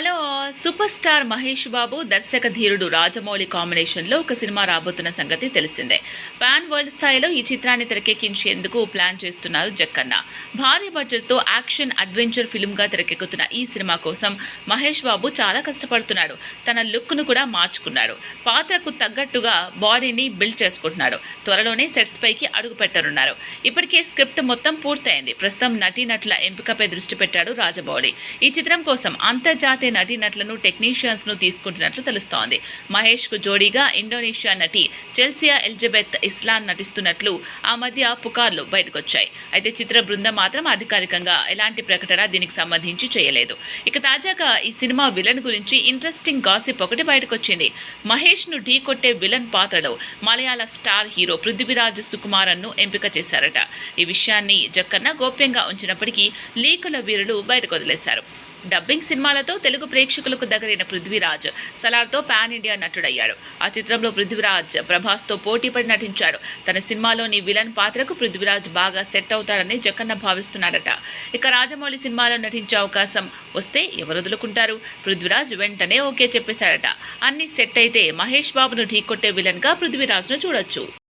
Hello. Super star Mahesh Babu దర్శక ధీరుడు రాజమౌళి కాంబినేషన్లో ఒక సినిమా రాబోతున్న సంగతి తెలిసిందే. పాన్ వరల్డ్ స్థాయిలో ఈ చిత్రాన్ని తెరకెక్కించేందుకు ప్లాన్ చేస్తున్నారు జక్కన్న. భారీ బడ్జెట్తో యాక్షన్ అడ్వెంచర్ ఫిల్మ్గా తెరకెక్కుతున్న ఈ సినిమా కోసం మహేష్ బాబు చాలా కష్టపడుతున్నాడు. తన లుక్ను కూడా మార్చుకున్నాడు. పాత్రకు తగ్గట్టుగా బాడీని బిల్డ్ చేసుకుంటున్నాడు. త్వరలోనే సెట్స్ పైకి అడుగు పెట్టనున్నారు. ఇప్పటికే స్క్రిప్ట్ మొత్తం పూర్తయింది. ప్రస్తుతం నటీనటుల ఎంపికపై దృష్టి పెట్టాడు రాజమౌళి. ఈ చిత్రం కోసం అంతర్జాతీయ నటీనటులను టెక్నీషియన్స్ను తీసుకుంటున్నట్లు తెలుస్తోంది. మహేష్కు జోడీగా ఇండోనేషియా నటి చెల్సియా ఎలిజబెత్ ఇస్లాన్ నటిస్తున్నట్లు ఆ మధ్య పుకార్లు బయటకొచ్చాయి. అయితే చిత్ర బృందం మాత్రం అధికారికంగా ఎలాంటి ప్రకటన దీనికి సంబంధించి చేయలేదు. ఇక తాజాగా ఈ సినిమా విలన్ గురించి ఇంట్రెస్టింగ్ గాసిప్ ఒకటి బయటకొచ్చింది. మహేష్ను ఢీకొట్టే విలన్ పాత్రలో మలయాళ స్టార్ హీరో పృథ్వీరాజ్ సుకుమారన్ను ఎంపిక చేశారట. ఈ విషయాన్ని జక్కన్న గోప్యంగా ఉంచినప్పటికీ లీకుల వీరులు బయటకు వదిలేశారు. డబ్బింగ్ సినిమాలతో తెలుగు ప్రేక్షకులకు దగ్గరైన పృథ్వీరాజ్. సలార్తో పాన్ ఇండియా నటుడయ్యాడు. ఆ చిత్రంలో పృథ్వీరాజ్ ప్రభాస్తో పోటీపడి నటించాడు. తన సినిమాలోని విలన్ పాత్రకు పృథ్వీరాజ్ బాగా సెట్ అవుతాడని జక్కన్న భావిస్తున్నాడట. ఇక రాజమౌళి సినిమాలో నటించే అవకాశం వస్తే ఎవరు వదులుకుంటారు? పృథ్వీరాజ్ వెంటనే ఓకే చెప్పేశాడట. అన్ని సెట్ అయితే మహేష్ బాబును ఢీకొట్టే విలన్గా పృథ్వీరాజ్ను చూడొచ్చు.